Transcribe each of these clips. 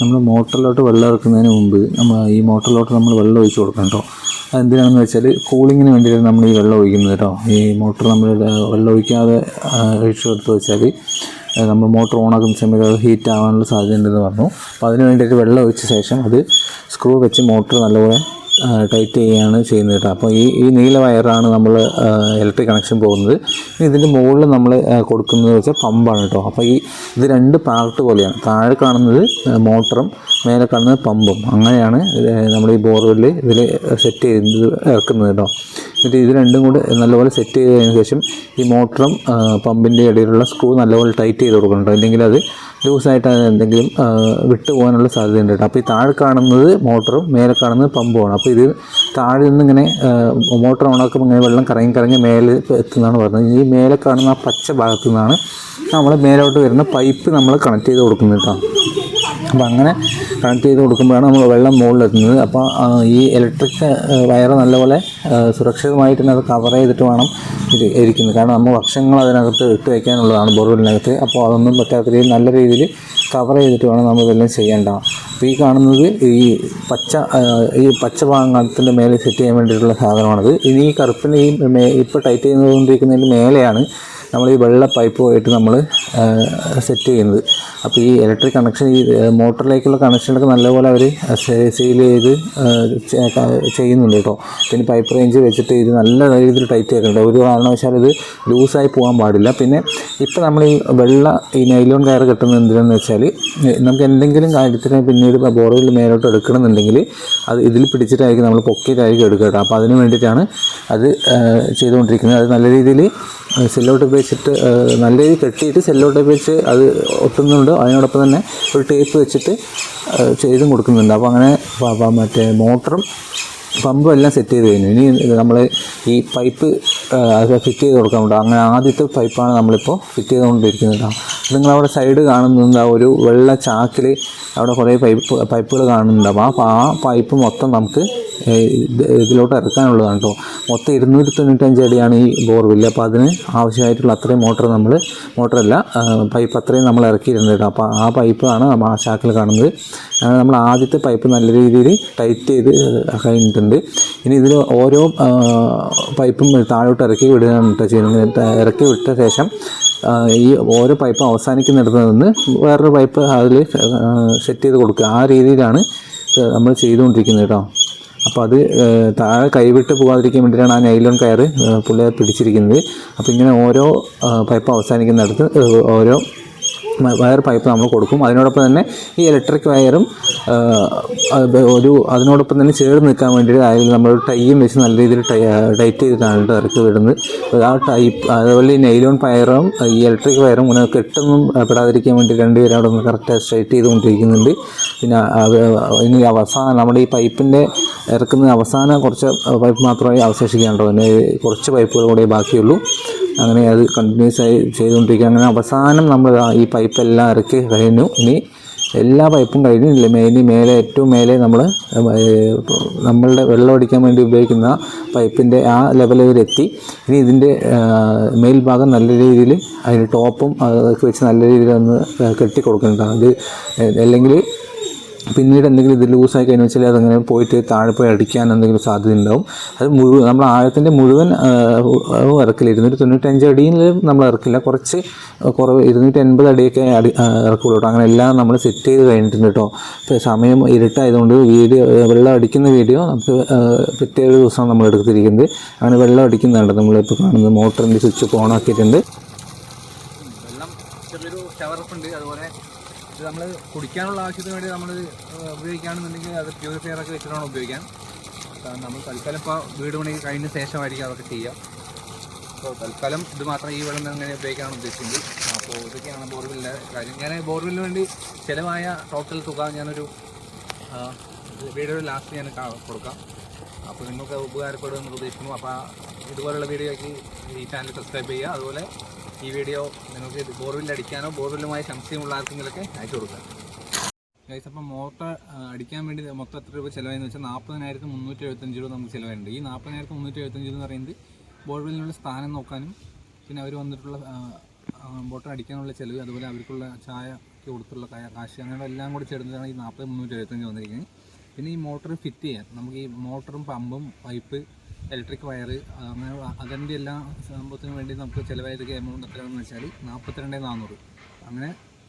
നമ്മൾ മോട്ടറിലോട്ട് വെള്ളം ഇറക്കുന്നതിന് മുമ്പ് നമ്മൾ ഈ മോട്ടറിലോട്ട് നമ്മൾ വെള്ളം ഒഴിച്ച് കൊടുക്കണം കേട്ടോ അതെന്തിനാണെന്ന് വെച്ചാൽ കൂളിങ്ങിന് വേണ്ടിയിട്ട് നമ്മൾ ഈ വെള്ളം ഒഴിക്കുന്നത് കേട്ടോ ഈ മോട്ടർ നമ്മൾ വെള്ളം ഒഴിക്കാതെ ഒഴിച്ച് കൊടുത്ത് വെച്ചാൽ നമ്മൾ മോട്ടർ ഓണാക്കുന്ന സമയത്ത് അത് ഹീറ്റ് ആവാനുള്ള സാധ്യത ഉണ്ടെന്ന് പറഞ്ഞു. അപ്പോൾ അതിന് വേണ്ടിയിട്ട് വെള്ളം ഒഴിച്ച ശേഷം അത് സ്ക്രൂ വെച്ച് മോട്ടർ നല്ലപോലെ ടൈറ്റ് ചെയ്യുകയാണ് ചെയ്യുന്നത് കേട്ടോ. അപ്പോൾ ഈ ഈ നീല വയറാണ് നമ്മൾ ഇലക്ട്രിക് കണക്ഷൻ പോകുന്നത്. ഇതിന്റെ മുകളിൽ നമ്മൾ കൊടുക്കുന്നത് വെച്ചാൽ പമ്പാണ് കേട്ടോ. അപ്പോൾ ഈ ഇത് രണ്ട് പാർട്ട് പോലെയാണ്. താഴെ കാണുന്നത് മോട്ടറും മേലെ കാണുന്നത് പമ്പും. അങ്ങനെയാണ് നമ്മൾ ഈ ബോർവെല്ലിൽ ഇതിൽ സെറ്റ് ചെയ്ത് ഇറക്കുന്നത് കേട്ടോ എന്നിട്ട് ഇത് രണ്ടും കൂടെ നല്ലപോലെ സെറ്റ് ചെയ്തതിന് ശേഷം ഈ മോട്ടറും പമ്പിന്റെ ഇടയിലുള്ള സ്ക്രൂ നല്ലപോലെ ടൈറ്റ് ചെയ്ത് കൊടുക്കണം ഇല്ലെങ്കിൽ അത് ലൂസായിട്ട് എന്തെങ്കിലും വിട്ടു പോകാനുള്ള സാധ്യതയുണ്ട് കേട്ടോ അപ്പോൾ ഈ താഴെ കാണുന്നത് മോട്ടറും മേലെ കാണുന്നത് പമ്പുമാണ് അപ്പോൾ ഇത് താഴെ നിന്ന് ഇങ്ങനെ മോട്ടർ ഓണാക്കുമ്പോൾ ഇങ്ങനെ വെള്ളം കറങ്ങി കറങ്ങി മേലെ എത്തുന്നതാണ് പറയുന്നത് ഈ മേലെ കാണുന്ന ആ പച്ച ഭാഗത്തു നിന്നാണ് നമ്മൾ മേലോട്ട് വരുന്ന പൈപ്പ് നമ്മൾ കണക്ട് ചെയ്ത് കൊടുക്കുന്നത് കേട്ടോ അപ്പോൾ അങ്ങനെ കണക്ട് ചെയ്ത് കൊടുക്കുമ്പോഴാണ് നമ്മൾ വെള്ളം മുകളിലെത്തുന്നത്. അപ്പോൾ ഈ ഇലക്ട്രിക് വയർ നല്ലപോലെ സുരക്ഷിതമായിട്ട് തന്നെ അത് കവർ ചെയ്തിട്ട് വേണം ഇത് ഇരിക്കുന്നത്. കാരണം നമ്മൾ വർഷങ്ങൾ അതിനകത്ത് ഇട്ട് വയ്ക്കാനുള്ളതാണ് ബോർവെല്ലിനകത്ത്. അപ്പോൾ അതൊന്നും പറ്റാത്ത രീതിയിൽ നല്ല രീതിയിൽ കവർ ചെയ്തിട്ട് വേണം നമ്മൾ ഇതെല്ലാം ചെയ്യേണ്ട. അപ്പോൾ ഈ കാണുന്നത് ഈ പച്ച ഈ പച്ച ഭാഗത്തിന്റെ മേലെ സെറ്റ് ചെയ്യാൻ വേണ്ടിയിട്ടുള്ള സാധനമാണിത്. ഇനി ഈ കറുപ്പിന് ഈ ഇപ്പോൾ ടൈറ്റ് ചെയ്തുകൊണ്ടിരിക്കുന്നതിന്റെ മേലെയാണ് നമ്മൾ ഈ വെള്ള പൈപ്പുമായിട്ട് നമ്മൾ സെറ്റ് ചെയ്യുന്നത്. അപ്പോൾ ഈ ഇലക്ട്രിക് കണക്ഷൻ ഈ മോട്ടറിലേക്കുള്ള കണക്ഷനൊക്കെ നല്ലപോലെ അവർ സെയിൽ ചെയ്ത് ചെയ്യുന്നുണ്ട് കേട്ടോ. പിന്നെ പൈപ്പ് റേഞ്ച് വെച്ചിട്ട് ഇത് നല്ല രീതിയിൽ ടൈറ്റ് ആക്കുന്നുണ്ട്. ഒരു കാരണവശാൽ ഇത് ലൂസായി പോകാൻ പാടില്ല. പിന്നെ ഇപ്പോൾ നമ്മൾ ഈ വെള്ള ഈ നൈലോൺ കയർ കെട്ടുന്നത് എന്തിനാന്ന് വെച്ചാൽ നമുക്ക് എന്തെങ്കിലും കാര്യത്തിന് പിന്നീട് ബോർവെൽ മേലോട്ട് എടുക്കണമെന്നുണ്ടെങ്കിൽ അത് ഇതിൽ പിടിച്ചിട്ടായിരിക്കും നമ്മൾ പൊക്കിയിട്ടായിരിക്കും എടുക്കുക കേട്ടോ. അപ്പോൾ അതിന് വേണ്ടിയിട്ടാണ് അത് ചെയ്തുകൊണ്ടിരിക്കുന്നത്. അത് നല്ല രീതിയിൽ സെല്ലോട്ട് വെച്ചിട്ട് നല്ല രീതിയിൽ കെട്ടിയിട്ട് സെല്ലോട്ട് വെച്ച് അത് ഒട്ടുന്നുണ്ട്. അതിനോടൊപ്പം തന്നെ ഒരു ടേപ്പ് വെച്ചിട്ട് ചെയ്തും കൊടുക്കുന്നുണ്ട്. അപ്പോൾ അങ്ങനെ മറ്റേ മോട്ടറും പമ്പും എല്ലാം സെറ്റ് ചെയ്ത് കഴിഞ്ഞു. ഇനി നമ്മൾ ഈ പൈപ്പ് അത് ഫിറ്റ് ചെയ്ത് കൊടുക്കാനുണ്ട് അങ്ങനെ ആദ്യത്തെ പൈപ്പാണ് നമ്മളിപ്പോൾ ഫിറ്റ് ചെയ്തുകൊണ്ടിരിക്കുന്നത്. നിങ്ങൾ അവിടെ സൈഡ് കാണുന്നുണ്ട് ആ ഒരു വെള്ള ചാക്കിൽ അവിടെ കുറേ പൈപ്പ് പൈപ്പുകൾ കാണുന്നുണ്ടാവും. ആ ആ പൈപ്പ് മൊത്തം നമുക്ക് ഇതിലോട്ട് ഇറക്കാനുള്ളതാണ് കേട്ടോ. മൊത്തം ഇരുന്നൂറ്റി തൊണ്ണൂറ്റഞ്ച് അടിയാണ് ഈ ബോർവെല്ല് അപ്പോൾ അതിന് ആവശ്യമായിട്ടുള്ള അത്രയും മോട്ടർ നമ്മൾ മോട്ടറല്ല പൈപ്പ് അത്രയും നമ്മൾ ഇറക്കിയിട്ടുണ്ട് കേട്ടോ. അപ്പോൾ ആ പൈപ്പാണ് നമ്മൾ ആ ചാക്കിൽ കാണുന്നത്. നമ്മൾ ആദ്യത്തെ പൈപ്പ് നല്ല രീതിയിൽ ടൈറ്റ് ചെയ്ത് കഴിഞ്ഞിട്ടുണ്ട്. ഇനി ഇതിൽ ഓരോ പൈപ്പും താഴോട്ട് ഇറക്കി വിടുകയാണ് കേട്ടോ ചെയ്യുന്നത്. ഇറക്കി വിട്ട ശേഷം ഈ ഓരോ പൈപ്പ് അവസാനിക്കുന്നിടത്ത് നിന്ന് വേറൊരു പൈപ്പ് അതിൽ സെറ്റ് ചെയ്ത് കൊടുക്കുക. ആ രീതിയിലാണ് നമ്മൾ ചെയ്തുകൊണ്ടിരിക്കുന്നത് കേട്ടോ അപ്പോൾ അത് താഴെ കൈവിട്ട് പോകാതിരിക്കാൻ വേണ്ടിയിട്ടാണ് ആ നൈലോൺ കയർ പുള്ളിയെ പുള്ളി പിടിച്ചിരിക്കുന്നത്. അപ്പോൾ ഇങ്ങനെ ഓരോ പൈപ്പ് അവസാനിക്കുന്നിടത്ത് ഓരോ വയർ പൈപ്പ് നമ്മൾ കൊടുക്കും. അതിനോടൊപ്പം തന്നെ ഈ ഇലക്ട്രിക് വയറും ഒരു അതിനോടൊപ്പം തന്നെ ചേർന്ന് നിൽക്കാൻ വേണ്ടിയിട്ട് അതിൽ നമ്മൾ ടൈയും വെച്ച് നല്ല രീതിയിൽ ടൈറ്റ് ചെയ്തിട്ടാണ് ഇറക്കി വിടുന്നത്. ആ ടൈപ്പ് അതുപോലെ ഈ നൈലോൺ പയറും ഈ ഇലക്ട്രിക് വയറും ഇങ്ങനെ കെട്ടൊന്നും പെടാതിരിക്കാൻ വേണ്ടി രണ്ടുപേരും അവിടെ ഒന്ന് കറക്റ്റ് സ്ട്രൈറ്റ് ചെയ്തുകൊണ്ടിരിക്കുന്നുണ്ട് പിന്നെ ഇനി അവസാനം നമ്മുടെ ഈ പൈപ്പിന്റെ ഇറക്കുന്ന അവസാന കുറച്ച് പൈപ്പ് മാത്രമായി അവശേഷിക്കാനുള്ളൂ പിന്നെ കുറച്ച് പൈപ്പുകൾ കൂടെ ബാക്കിയുള്ളൂ. അങ്ങനെ അത് കണ്ടിന്യൂസ് ആയി ചെയ്തുകൊണ്ടിരിക്കുക അങ്ങനെ അവസാനം നമ്മൾ ഈ പൈപ്പ് എല്ലാം ഇറക്കി കഴിഞ്ഞു. ഇനി എല്ലാ പൈപ്പും കഴിഞ്ഞില്ല ഇനി മേലെ ഏറ്റവും മേലെ നമ്മൾ നമ്മളുടെ വെള്ളം അടിക്കാൻ വേണ്ടി ഉപയോഗിക്കുന്ന പൈപ്പിന്റെ ആ ലെവൽ വരെ എത്തി. ഇനി ഇതിന്റെ മേൽഭാഗം നല്ല രീതിയിൽ അതിന്റെ ടോപ്പും അതൊക്കെ വെച്ച് നല്ല രീതിയിൽ ഒന്ന് കെട്ടി കൊടുക്കുന്നുണ്ട് അത് അല്ലെങ്കിൽ പിന്നീട് എന്തെങ്കിലും ഇത് ലൂസായി കഴിഞ്ഞു വെച്ചാൽ അതങ്ങനെ പോയിട്ട് താഴെ പോയി അടിക്കാൻ എന്തെങ്കിലും സാധ്യത ഉണ്ടാവും അത് മുഴുവൻ നമ്മൾ ആഴത്തിന്റെ മുഴുവൻ ഇറക്കില്ല. ഇരുന്നൂറ്റി തൊണ്ണൂറ്റഞ്ച് അടിയിൽ നമ്മൾ ഇറക്കില്ല. കുറച്ച് കുറവ് ഇരുന്നൂറ്റി എൺപത് അടിയൊക്കെ അടി ഇറക്കുള്ളൂ കേട്ടോ. അങ്ങനെ എല്ലാം നമ്മൾ സെറ്റ് ചെയ്ത് കഴിഞ്ഞിട്ടുണ്ട് കേട്ടോ. സമയം ഇരുട്ടായതുകൊണ്ട് വീഡിയോ വെള്ളം അടിക്കുന്ന വീഡിയോ നമുക്ക് പിറ്റേ ഒരു ദിവസമാണ് നമ്മൾ എടുത്തിരിക്കുന്നത്. അങ്ങനെ വെള്ളം അടിക്കുന്നുണ്ട് നമ്മളിപ്പോൾ കാണുന്നത്. മോട്ടറിന്റെ സ്വിച്ച് ഓൺ ആക്കിയിട്ടുണ്ട്. ചെറിയൊരു ഷവറപ്പുണ്ട് അതുപോലെ നമ്മൾ കുടിക്കാനുള്ള ആവശ്യത്തിന് വേണ്ടി നമ്മൾ ഉപയോഗിക്കുകയാണെന്നുണ്ടെങ്കിൽ അത് പ്യൂരിഫയർ ഒക്കെ വെച്ചിട്ടാണ് ഉപയോഗിക്കാൻ. നമ്മൾ തൽക്കാലം ഇപ്പോൾ വീട് പണി കഴിഞ്ഞ ശേഷമായിരിക്കും അതൊക്കെ ചെയ്യുക അപ്പോൾ തൽക്കാലം ഇത് മാത്രം ഈ വെള്ളം അങ്ങനെ ഉപയോഗിക്കാനാണ് ഉദ്ദേശിക്കുന്നത് അപ്പോൾ ഇതൊക്കെയാണ് ബോർവെല്ലിന്റെ കാര്യം. ഞാൻ ബോർവെല്ലിന് വേണ്ടി ചിലവായ ടോട്ടൽ തുക ഞാനൊരു വീഡിയോ ലാസ്റ്റ് ഞാൻ കൊടുക്കാം. അപ്പോൾ നിങ്ങൾക്ക് ഉപകാരപ്പെടുമെന്ന് പ്രതീക്ഷിക്കുന്നു. അപ്പോൾ ഇതുപോലുള്ള വീഡിയോയ്ക്ക് ഈ ചാനൽ സബ്സ്ക്രൈബ് ചെയ്യുക. അതുപോലെ ഈ വീഡിയോ നിങ്ങൾക്ക് ബോർവിൽ അടിക്കാനോ ബോർവെല്ലുമായി സംശയമുള്ള ആർക്കെങ്കിലൊക്കെ അയച്ചു കൊടുക്കാം. ഗൈസ് അപ്പം മോട്ടർ അടിക്കാൻ വേണ്ടി മൊത്തം എത്ര രൂപ ചിലവായെന്ന് വെച്ചാൽ നാൽപ്പതിനായിരത്തി മുന്നൂറ്റി എഴുപത്തഞ്ച് രൂപ നമുക്ക് ചിലവായിട്ടുണ്ട്. ഈ നാൽപ്പതിനായിരത്തി മുന്നൂറ്റി എഴുപത്തഞ്ച് എന്ന് പറയുന്നത് ബോർവെല്ലിനുള്ള സ്ഥാനം നോക്കാനും പിന്നെ അവർ വന്നിട്ടുള്ള മോട്ടർ അടിക്കാനുള്ള ചിലവ് അതുപോലെ അവർക്കുള്ള ചായ കൊടുത്തുള്ള കാശ് അങ്ങനെ എല്ലാം കൂടി ചേർന്നതാണ് ഈ നാൽപ്പത് മുന്നൂറ്റി എഴുപത്തഞ്ച് വന്നിരിക്കുന്നത്. പിന്നെ ഈ മോട്ടർ ഫിറ്റ് ചെയ്യാൻ നമുക്ക് ഈ മോട്ടറും പമ്പും പൈപ്പ് ഇലക്ട്രിക് വയർ അങ്ങനെ അതിന്റെ എല്ലാ സംഭവത്തിനും വേണ്ടി നമുക്ക് ചിലവായത് എമൗണ്ട് എത്രയാണെന്ന് വെച്ചാൽ നാൽപ്പത്തിരണ്ട് നാനൂറ് അങ്ങനെ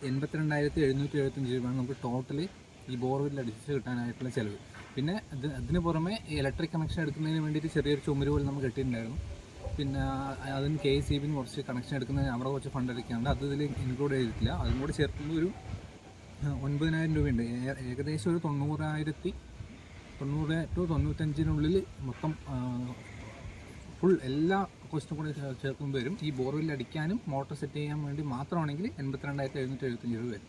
എൺപത്തിരണ്ടായിരത്തി എഴുന്നൂറ്റി എഴുപത്തഞ്ച് രൂപയാണ് നമുക്ക് ടോട്ടലി ഈ ബോർവെൽ അടിച്ച് കിട്ടാനായിട്ടുള്ള ചിലവ്. പിന്നെ ഇത് അതിന് പുറമെ ഇലക്ട്രിക് കണക്ഷൻ എടുക്കുന്നതിന് വേണ്ടിയിട്ട് ചെറിയൊരു ചുമര് പോലെ നമുക്ക് കെട്ടിയിട്ടുണ്ടായിരുന്നു. പിന്നെ അതിന് കെ സി ബിന് കുറച്ച് കണക്ഷൻ എടുക്കുന്നതിന് അവിടെ കുറച്ച് ഫണ്ട് എടുക്കാനുണ്ട് അത് ഇതിൽ ഇൻക്ലൂഡ് ചെയ്തിട്ടില്ല. അതും കൂടെ ചേർക്കുമ്പോൾ ഒരു ഒൻപതിനായിരം രൂപയുണ്ട്. ഏകദേശം ഒരു തൊണ്ണൂറായിരത്തി തൊണ്ണൂറ് ടു തൊണ്ണൂറ്റഞ്ചിനുള്ളിൽ മൊത്തം ഫുൾ എല്ലാ കോസ്റ്റും കൂടെ ചേർക്കുമ്പോൾ വരും ഈ ബോർവെൽ അടിക്കാനും മോട്ടോർ സെറ്റ് ചെയ്യാൻ വേണ്ടി മാത്രമാണെങ്കിൽ എൺപത്തിരണ്ടായിരത്തി എഴുന്നൂറ്റി എഴുപത്തഞ്ച് രൂപ വരും.